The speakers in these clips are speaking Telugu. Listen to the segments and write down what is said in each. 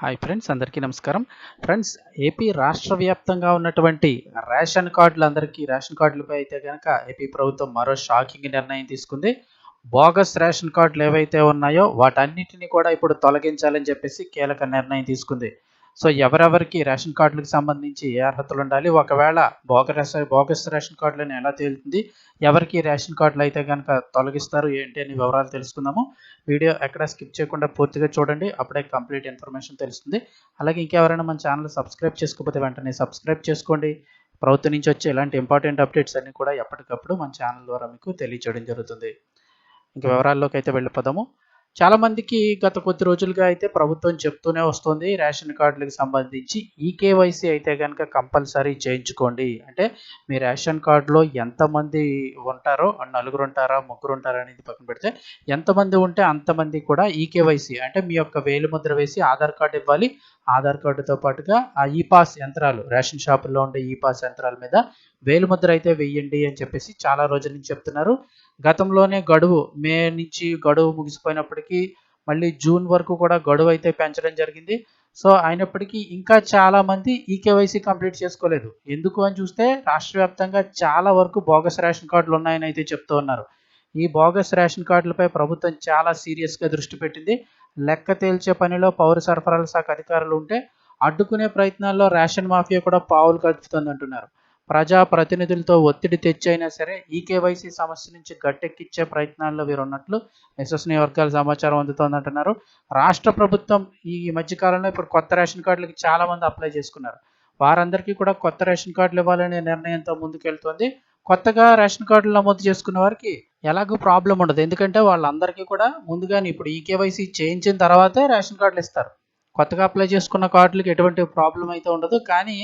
హాయ్ ఫ్రెండ్స్ అందరికీ నమస్కారం. ఫ్రెండ్స్ ఏపీ రాష్ట్ర వ్యాప్తంగా ఉన్నటువంటి రేషన్ కార్డులు అందరికీ రేషన్ కార్డులపై అయితే కనుక ఏపీ ప్రభుత్వం మరో షాకింగ్ నిర్ణయం తీసుకుంది. బోగస్ రేషన్ కార్డులు ఏవైతే ఉన్నాయో వాటన్నిటిని కూడా ఇప్పుడు తొలగించాలని చెప్పేసి కీలక నిర్ణయం తీసుకుంది. సో ఎవరెవరికి రేషన్ కార్డులకు సంబంధించి ఏ అర్హతలు ఉండాలి? ఒకవేళ బోగస్ బోగస్ రేషన్ కార్డులను ఎలా తేలుతుంది? ఎవరికి రేషన్ కార్డులు అయితే కనుక తొలగిస్తారు? ఏంటి అని వివరాలు తెలుసుకుందాము. వీడియో ఎక్కడ స్కిప్ చేయకుండా పూర్తిగా చూడండి. అప్పుడే కంప్లీట్ ఇన్ఫర్మేషన్ తెలుస్తుంది. అలాగే ఇంకెవరైనా మన ఛానల్ సబ్స్క్రైబ్ చేసుకోకపోతే వెంటనే సబ్స్క్రైబ్ చేసుకోండి. ప్రభుత్వం నుంచి వచ్చే ఇలాంటి ఇంపార్టెంట్ అప్డేట్స్ అన్ని కూడా ఎప్పటికప్పుడు మన ఛానల్ ద్వారా మీకు తెలియచేయడం జరుగుతుంది. ఇంకా వివరాల్లోకి అయితే వెళ్ళిపోదాము. చాలా మందికి గత కొద్ది రోజులుగా అయితే ప్రభుత్వం చెప్తూనే వస్తుంది రేషన్ కార్డులకు సంబంధించి ఈ కేవైసీ అయితే కనుక కంపల్సరీ చేయించుకోండి. అంటే మీ రేషన్ కార్డులో ఎంతమంది ఉంటారో నలుగురు ఉంటారా ముగ్గురు ఉంటారా అనేది పక్కన పెడితే ఎంతమంది ఉంటే అంతమంది కూడా ఈ కేవైసీ అంటే మీ యొక్క వేలు ముద్ర వేసి ఆధార్ కార్డు ఇవ్వాలి. ఆధార్ కార్డుతో పాటుగా ఆ ఈ పాస్ యంత్రాలు రేషన్ షాపుల్లో ఉండే ఈ పాస్ యంత్రాల మీద వేలుముద్ర అయితే వెయ్యండి అని చెప్పేసి చాలా రోజుల నుంచి చెప్తున్నారు. గతంలోనే గడువు మే నుంచి గడువు ముగిసిపోయినప్పటికీ మళ్ళీ జూన్ వరకు కూడా గడువు అయితే పెంచడం జరిగింది. సో అయినప్పటికీ ఇంకా చాలా మంది ఈ కేవైసీ కంప్లీట్ చేసుకోలేదు. ఎందుకు అని చూస్తే రాష్ట్ర వ్యాప్తంగా చాలా వరకు బోగస్ రేషన్ కార్డులు ఉన్నాయని అయితే చెప్తూ ఉన్నారు. ఈ బోగస్ రేషన్ కార్డులపై ప్రభుత్వం చాలా సీరియస్గా దృష్టి పెట్టింది. లెక్క తేల్చే పనిలో పౌర సరఫరాల శాఖ అధికారులు ఉంటే అడ్డుకునే ప్రయత్నాల్లో రేషన్ మాఫియా కూడా పావులు కలుపుతుంది అంటున్నారు ప్రజా ప్రతినిధులతో ఒత్తిడి తెచ్చైనా సరే ఈ కేవైసీ సమస్య నుంచి గట్టెక్కిచ్చే ప్రయత్నాల్లో వీరున్నట్లు విశ్వసనీయ వర్గాల సమాచారం అందుతోందంటున్నారు. రాష్ట్ర ప్రభుత్వం ఈ మధ్యకాలంలో ఇప్పుడు కొత్త రేషన్ కార్డులకి చాలా మంది అప్లై చేసుకున్నారు. వారందరికీ కూడా కొత్త రేషన్ కార్డులు ఇవ్వాలనే నిర్ణయంతో ముందుకెళ్తోంది. కొత్తగా రేషన్ కార్డులు నమోదు చేసుకున్న వారికి ఎలాగో ప్రాబ్లం ఉండదు. ఎందుకంటే వాళ్ళందరికీ కూడా ముందుగానే ఇప్పుడు ఈ కేవైసీ చేయించిన తర్వాతే రేషన్ కార్డులు ఇస్తారు. కొత్తగా అప్లై చేసుకున్న కార్డులకి ఎటువంటి ప్రాబ్లం అయితే ఉండదు. కానీ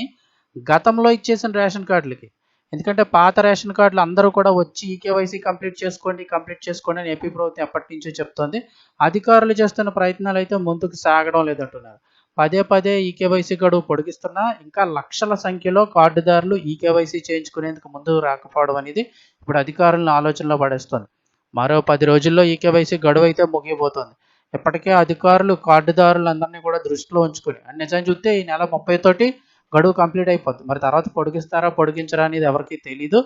గతంలో ఇచ్చేసిన రేషన్ కార్డులకి. ఎందుకంటే పాత రేషన్ కార్డులు అందరూ కూడా వచ్చి ఈకేవైసీ కంప్లీట్ చేసుకోండి కంప్లీట్ చేసుకోండి అని ఏపీ ప్రభుత్వం ఎప్పటి నుంచో చెప్తోంది. అధికారులు చేస్తున్న ప్రయత్నాలు అయితే ముందుకు సాగడం లేదంటున్నారు. పదే పదే ఈకేవైసీ గడువు పొడిగిస్తున్నా ఇంకా లక్షల సంఖ్యలో కార్డుదారులు ఈకేవైసీ చేయించుకునేందుకు ముందు రాకపోవడం అనేది ఇప్పుడు అధికారులను ఆలోచనలో పడేస్తుంది. మరో పది రోజుల్లో ఈకేవైసీ గడువు అయితే ముగియబోతోంది. ఇప్పటికే అధికారులు కార్డుదారులందరినీ కూడా దృష్టిలో ఉంచుకొని నిజం చూస్తే ఈ నెల ముప్పై తోటి గడువు కంప్లీట్ అయిపోద్ది. మరి తర్వాత పొడిగిస్తారా పొడిగించరా అనేది ఎవరికి తెలీదు.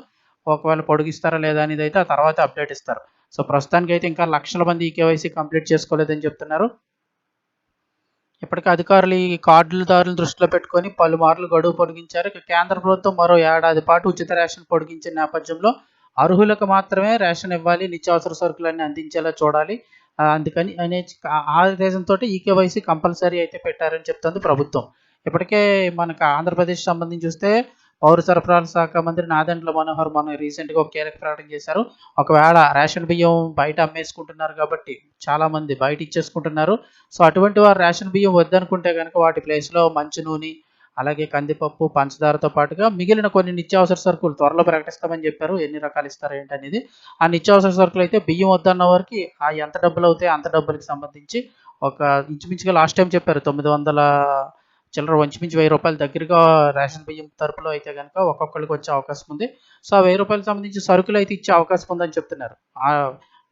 ఒకవేళ పొడిగిస్తారా లేదా అనేది అయితే ఆ తర్వాత అప్డేట్ ఇస్తారు. సో ప్రస్తుతానికి అయితే ఇంకా లక్షల మంది ఈ కేవైసీ కంప్లీట్ చేసుకోలేదని చెప్తున్నారు. ఇప్పటికే అధికారులు ఈ కార్డులదారులను దృష్టిలో పెట్టుకొని పలుమార్లు గడువు పొడిగించారు. ఇక కేంద్ర ప్రభుత్వం మరో ఏడాది పాటు ఉచిత రేషన్ పొడిగించిన నేపథ్యంలో అర్హులకు మాత్రమే రేషన్ ఇవ్వాలి నిత్యావసర సరుకులన్నీ అందించేలా చూడాలి. అందుకని అనే ఆ రీజన్ తోటి ఈ కేవైసీ కంపల్సరీ అయితే పెట్టారని చెప్తుంది ప్రభుత్వం. ఇప్పటికే మనకు ఆంధ్రప్రదేశ్ సంబంధించి చూస్తే పౌర సరఫరాల శాఖ మంత్రి నాదెండ్ల మనోహర్ మనం రీసెంట్గా ఒక కీలక ప్రకటన చేశారు. ఒకవేళ రేషన్ బియ్యం బయట అమ్మేసుకుంటున్నారు కాబట్టి చాలామంది బయట ఇచ్చేసుకుంటున్నారు. సో అటువంటి వారు రేషన్ బియ్యం వద్దనుకుంటే కనుక వాటి ప్లేస్లో మంచి నూనె అలాగే కందిపప్పు పంచదారతో పాటుగా మిగిలిన కొన్ని నిత్యావసర సరుకులు త్వరలో ప్రకటిస్తామని చెప్పారు. ఎన్ని రకాలు ఇస్తారు ఏంటనేది ఆ నిత్యావసర సరుకులు అయితే బియ్యం వద్దన్న వారికి ఆ ఎంత డబ్బులు అవుతాయి అంత డబ్బులకి సంబంధించి ఒక ఇంచుమించుగా లాస్ట్ టైం చెప్పారు తొమ్మిది వందల చిల్లర వంచిమించి వెయ్యి రూపాయల దగ్గరగా రేషన్ బియ్యం తరపులో అయితే కనుక ఒక్కొక్కరికి వచ్చే అవకాశం ఉంది. సో ఆ వెయ్యి రూపాయలకు సంబంధించి సరుకులు అయితే ఇచ్చే అవకాశం ఉందని చెప్తున్నారు.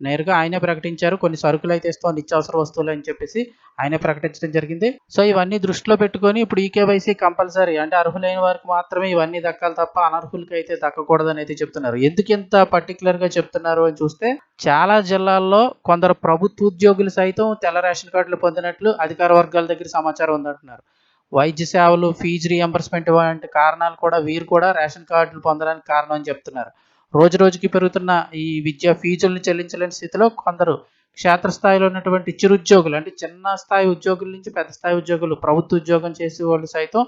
నేరుగా ఆయనే ప్రకటించారు. కొన్ని సరుకులు అయితే ఇస్తాం నిత్యావసర వస్తువులు అని చెప్పేసి ఆయనే ప్రకటించడం జరిగింది. సో ఇవన్నీ దృష్టిలో పెట్టుకొని ఇప్పుడు ఈ కేవైసీ కంపల్సరీ అంటే అర్హులైన వారికి మాత్రమే ఇవన్నీ దక్కాలి తప్ప అనర్హులకి అయితే దక్కకూడదని అయితే చెప్తున్నారు. ఎందుకు ఇంత పర్టికులర్గా చెప్తున్నారు అని చూస్తే చాలా జిల్లాల్లో కొందరు ప్రభుత్వ ఉద్యోగులు సైతం తెల్ల రేషన్ కార్డులు పొందినట్లు అధికార వర్గాల దగ్గర సమాచారం ఉందంటున్నారు. వైద్య సేవలు ఫీజు రియంబర్స్మెంట్ వంటి కారణాలు కూడా వీరు కూడా రేషన్ కార్డులు పొందడానికి కారణం అని చెప్తున్నారు. రోజు రోజుకి పెరుగుతున్న ఈ విద్యా ఫీజులను చెల్లించలేని స్థితిలో కొందరు క్షేత్రస్థాయిలో ఉన్నటువంటి చిరుద్యోగులు అంటే చిన్న స్థాయి ఉద్యోగుల నుంచి పెద్ద స్థాయి ఉద్యోగులు ప్రభుత్వ ఉద్యోగం చేసే వాళ్ళు సైతం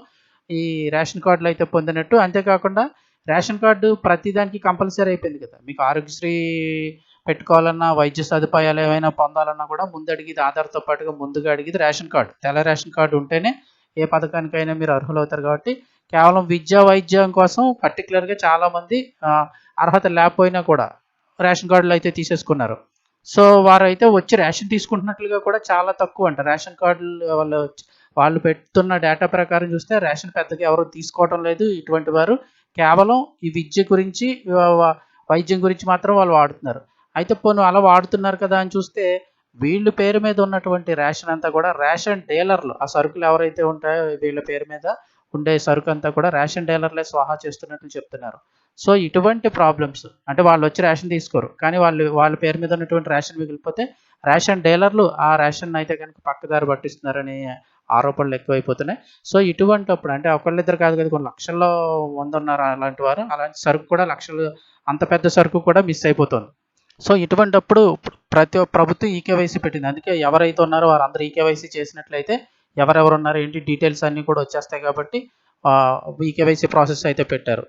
ఈ రేషన్ కార్డులు అయితే పొందినట్టు. అంతేకాకుండా రేషన్ కార్డు ప్రతిదానికి కంపల్సరీ అయిపోయింది కదా. మీకు ఆరోగ్యశ్రీ పెట్టుకోవాలన్నా వైద్య సదుపాయాలు ఏమైనా పొందాలన్నా కూడా ముందు అడిగేది ఆధార్తో పాటుగా ముందుగా అడిగేది రేషన్ కార్డు. తెల్ల రేషన్ కార్డు ఉంటేనే ఏ పథకానికైనా మీరు అర్హులవుతారు కాబట్టి కేవలం విద్యా వైద్యం కోసం పర్టికులర్గా చాలామంది అర్హత లేకపోయినా కూడా రేషన్ కార్డులు అయితే తీసేసుకున్నారు. సో వారైతే వచ్చి రేషన్ తీసుకుంటున్నట్లుగా కూడా చాలా తక్కువ అంట. రేషన్ కార్డులు వాళ్ళు వాళ్ళు పెడుతున్న డేటా ప్రకారం చూస్తే రేషన్ పెద్దగా ఎవరు తీసుకోవడం లేదు ఇటువంటి వారు. కేవలం ఈ విద్య గురించి వైద్యం గురించి మాత్రం వాళ్ళు వాడుతున్నారు. అయితే పోను అలా వాడుతున్నారు కదా అని చూస్తే వీళ్ళ పేరు మీద ఉన్నటువంటి రేషన్ అంతా కూడా రేషన్ డీలర్లు. ఆ సరుకులు ఎవరైతే ఉంటాయో వీళ్ళ పేరు మీద ఉండే సరుకు అంతా కూడా రేషన్ డీలర్లే స్వాహా చేస్తున్నట్లు చెప్తున్నారు. సో ఇటువంటి ప్రాబ్లమ్స్ అంటే వాళ్ళు వచ్చి రేషన్ తీసుకోరు. కానీ వాళ్ళు వాళ్ళ పేరు మీద ఉన్నటువంటి రేషన్ మిగిలిపోతే రేషన్ డీలర్లు ఆ రేషన్ అయితే కనుక పక్కదారి పట్టిస్తున్నారని ఆరోపణలు ఎక్కువైపోతున్నాయి. సో ఇటువంటి అప్పుడు అంటే ఒకళ్ళిద్దరు కాదు కదా కొన్ని లక్షల్లో వంద ఉన్నారు అలాంటి వారు అలాంటి సరుకు కూడా లక్షలు అంత పెద్ద సరుకు కూడా మిస్ అయిపోతుంది. సో ఇటువంటప్పుడు ప్రతి ఒక్క ప్రభుత్వం ఈకేవైసీ పెట్టింది. అందుకే ఎవరైతే ఉన్నారో వారందరూ ఈకేవైసీ చేసినట్లయితే ఎవరెవరు ఉన్నారు ఏంటి డీటెయిల్స్ అన్నీ కూడా వచ్చేస్తాయి కాబట్టి ఈకేవైసీ ప్రాసెస్ అయితే పెట్టారు.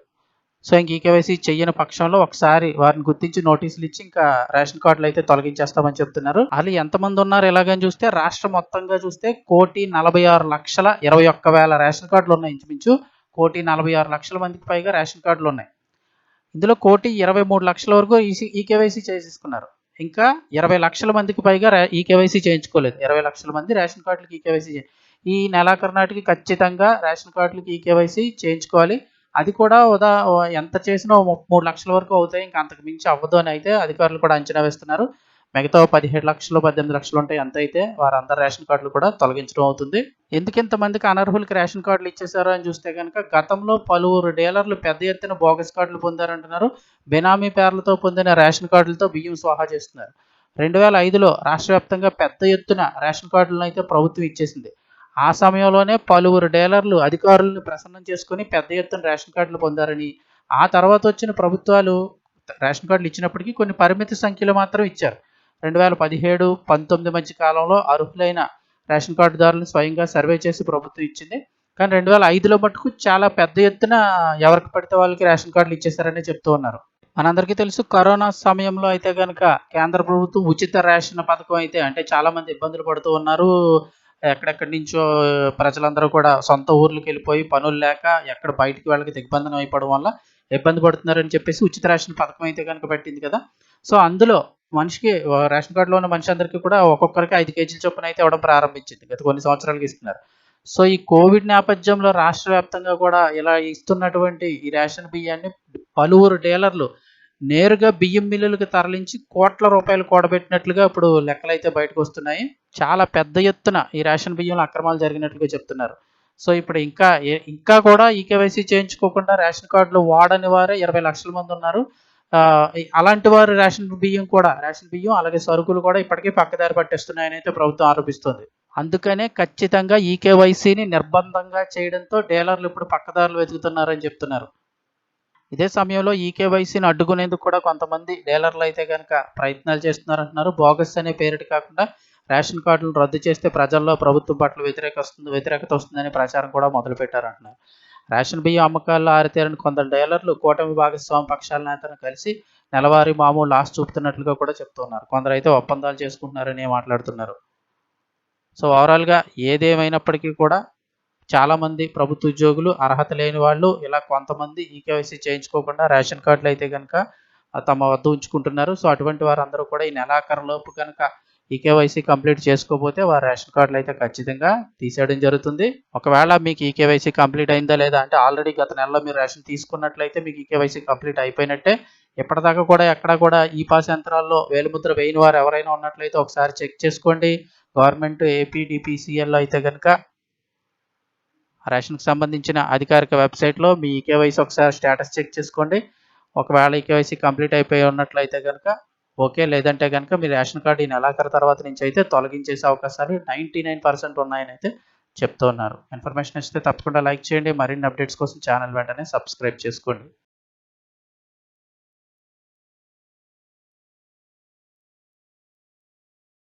సో ఇంక ఈకేవైసీ చెయ్యని పక్షంలో ఒకసారి వారిని గుర్తించి నోటీసులు ఇచ్చి ఇంకా రేషన్ కార్డులు అయితే తొలగించేస్తామని చెప్తున్నారు. అది ఎంతమంది ఉన్నారు ఎలాగని చూస్తే రాష్ట్రం మొత్తంగా చూస్తే కోటి నలభై ఆరు లక్షల ఇరవై ఒక్క వేల రేషన్ కార్డులు ఉన్నాయి ఇంచుమించు. కోటి నలభై ఆరు లక్షల మందికి పైగా రేషన్ కార్డులు ఉన్నాయి. ఇందులో కోటి ఇరవై మూడు లక్షల వరకు ఈసీ ఈకేవైసీ చేసేసుకున్నారు. ఇంకా ఇరవై లక్షల మందికి పైగా ఈకేవైసీ చేయించుకోలేదు. ఇరవై లక్షల మంది రేషన్ కార్డులకి ఈకేవైసీ ఈ నెలాఖరు నాటికి ఖచ్చితంగా రేషన్ కార్డులకి ఈకేవైసీ చేయించుకోవాలి. అది కూడా ఉదా ఎంత చేసినా మూడు లక్షల వరకు అవుతాయి. ఇంకా అంతకు మించి అవ్వదు అని అయితే అధికారులు కూడా అంచనా వేస్తున్నారు. మిగతా పదిహేడు లక్షలు పద్దెనిమిది లక్షలు ఉంటాయి. ఎంత అయితే వారందరూ రేషన్ కార్డులు కూడా తొలగించడం అవుతుంది. ఎందుకు ఇంతమందికి అనర్హులకి రేషన్ కార్డులు ఇచ్చేశారో అని చూస్తే కనుక గతంలో పలువురు డీలర్లు పెద్ద ఎత్తున బోగస్ కార్డులు పొందారంటున్నారు. బెనామీ పేర్లతో పొందిన రేషన్ కార్డులతో బియ్యం స్వాహా చేస్తున్నారు. రెండు వేల ఐదులో రాష్ట్ర వ్యాప్తంగా పెద్ద ఎత్తున రేషన్ కార్డులను అయితే ప్రభుత్వం ఇచ్చేసింది. ఆ సమయంలోనే పలువురు డీలర్లు అధికారులను ప్రసన్నం చేసుకుని పెద్ద ఎత్తున రేషన్ కార్డులు పొందారని ఆ తర్వాత వచ్చిన ప్రభుత్వాలు రేషన్ కార్డులు ఇచ్చినప్పటికీ కొన్ని పరిమిత సంఖ్యలో మాత్రం ఇచ్చారు. రెండు వేల పదిహేడు పంతొమ్మిది మధ్య కాలంలో అర్హులైన రేషన్ కార్డుదారులను స్వయంగా సర్వే చేసి ప్రభుత్వం ఇచ్చింది. కానీ రెండు వేల ఐదులో మటుకు చాలా పెద్ద ఎత్తున ఎవరికి పడితే వాళ్ళకి రేషన్ కార్డులు ఇచ్చేసారని చెప్తూ ఉన్నారు. మనందరికీ తెలుసు కరోనా సమయంలో అయితే కనుక కేంద్ర ప్రభుత్వం ఉచిత రేషన్ పథకం అయితే అంటే చాలా మంది ఇబ్బందులు పడుతూ ఉన్నారు. ఎక్కడెక్కడి నుంచో ప్రజలందరూ కూడా సొంత ఊర్లకు వెళ్ళిపోయి పనులు లేక ఎక్కడ బయటికి వాళ్ళకి దిగ్బంధనం అయిపోవడం వల్ల ఇబ్బంది పడుతున్నారని చెప్పేసి ఉచిత రేషన్ పథకం అయితే కనుక పెట్టింది కదా. సో అందులో మనిషికి రేషన్ కార్డులో ఉన్న మనిషి అందరికీ కూడా ఒక్కొక్కరికి ఐదు కేజీల చొప్పున అయితే ఇవ్వడం ప్రారంభించింది. గత కొన్ని సంవత్సరాలకి ఇస్తున్నారు సో ఈ కోవిడ్ నేపథ్యంలో రాష్ట్ర వ్యాప్తంగా కూడా ఇలా ఇస్తున్నటువంటి ఈ రేషన్ బియ్యాన్ని పలువురు డీలర్లు నేరుగా బియ్యం మిల్లులకు తరలించి కోట్ల రూపాయలు కూడబెట్టినట్లుగా ఇప్పుడు లెక్కలు అయితే బయటకు వస్తున్నాయి. చాలా పెద్ద ఎత్తున ఈ రేషన్ బియ్యంలో అక్రమాలు జరిగినట్లుగా చెప్తున్నారు. సో ఇప్పుడు ఇంకా ఇంకా కూడా ఈకేవైసీ చేయించుకోకుండా రేషన్ కార్డులు వాడని వారే ఇరవై లక్షల మంది ఉన్నారు. అలాంటి వారు రేషన్ బియ్యం కూడా రేషన్ బియ్యం అలాగే సరుకులు కూడా ఇప్పటికే పక్కదారి పట్టేస్తున్నాయని అయితే ప్రభుత్వం ఆరోపిస్తుంది. అందుకనే ఖచ్చితంగా ఈకేవైసీని నిర్బంధంగా చేయడంతో డీలర్లు ఇప్పుడు పక్కదారులు వెతుకుతున్నారని చెప్తున్నారు. ఇదే సమయంలో ఈకేవైసీని అడ్డుకునేందుకు కూడా కొంతమంది డీలర్లు అయితే కనుక ప్రయత్నాలు చేస్తున్నారంటున్నారు. బోగస్ అనే పేరిట కాకుండా రేషన్ కార్డులు రద్దు చేస్తే ప్రజల్లో ప్రభుత్వం పట్ల వ్యతిరేక వస్తుంది వ్యతిరేకత వస్తుందని ప్రచారం కూడా మొదలుపెట్టారంటున్నారు. రేషన్ బియ్యం అమ్మకాల్లో ఆరితేరని కొందరు డీలర్లు కూటమి భాగస్వామి పక్షాల నేతను కలిసి నెలవారీ మామూలు లాస్ట్ చూపుతున్నట్లుగా కూడా చెప్తున్నారు. కొందరు అయితే ఒప్పందాలు చేసుకుంటున్నారని మాట్లాడుతున్నారు. సో ఓవరాల్గా ఏదేమైనప్పటికీ కూడా చాలామంది ప్రభుత్వ ఉద్యోగులు అర్హత లేని వాళ్ళు ఇలా కొంతమంది ఈకేవైసీ చేయించుకోకుండా రేషన్ కార్డులు అయితే కనుక తమ వద్ద ఉంచుకుంటున్నారు. సో అటువంటి వారందరూ కూడా ఈ నెలాఖరులోపు కనుక ఈ కేవైసీ కంప్లీట్ చేసుకోకపోతే వారి రేషన్ కార్డులు అయితే ఖచ్చితంగా తీసేయడం జరుగుతుంది. ఒకవేళ మీకు ఈ కేవైసీ కంప్లీట్ అయిందా లేదా అంటే ఆల్రెడీ గత నెలలో మీరు రేషన్ తీసుకున్నట్లయితే మీకు ఈ కేవైసీ కంప్లీట్ అయిపోయినట్టే. ఇప్పటిదాకా కూడా ఎక్కడ కూడా ఈ పాస్ యంత్రాల్లో వేలుముద్ర వేయని వారు ఎవరైనా ఉన్నట్లయితే ఒకసారి చెక్ చేసుకోండి. గవర్నమెంట్ ఏపీడిపిసిఎల్లో అయితే కనుక రేషన్కి సంబంధించిన అధికారిక వెబ్సైట్లో మీ ఈకేవైసీ ఒకసారి స్టేటస్ చెక్ చేసుకోండి. ఒకవేళ ఈకేవైసీ కంప్లీట్ అయిపోయి ఉన్నట్లయితే కనుక ఓకే లేదంటే కనుక మీ రేషన్ కార్డు ఈ నెలాఖరు తర్వాత నుంచి అయితే తొలగించేసే అవకాశాలు నైంటీ నైన్ పర్సెంట్ ఉన్నాయని అయితే చెప్తున్నారు ఇన్ఫర్మేషన్ ఇస్తే తప్పకుండా లైక్ చేయండి. మరిన్ని అప్డేట్స్ కోసం ఛానల్ వెంటనే సబ్స్క్రైబ్ చేసుకోండి.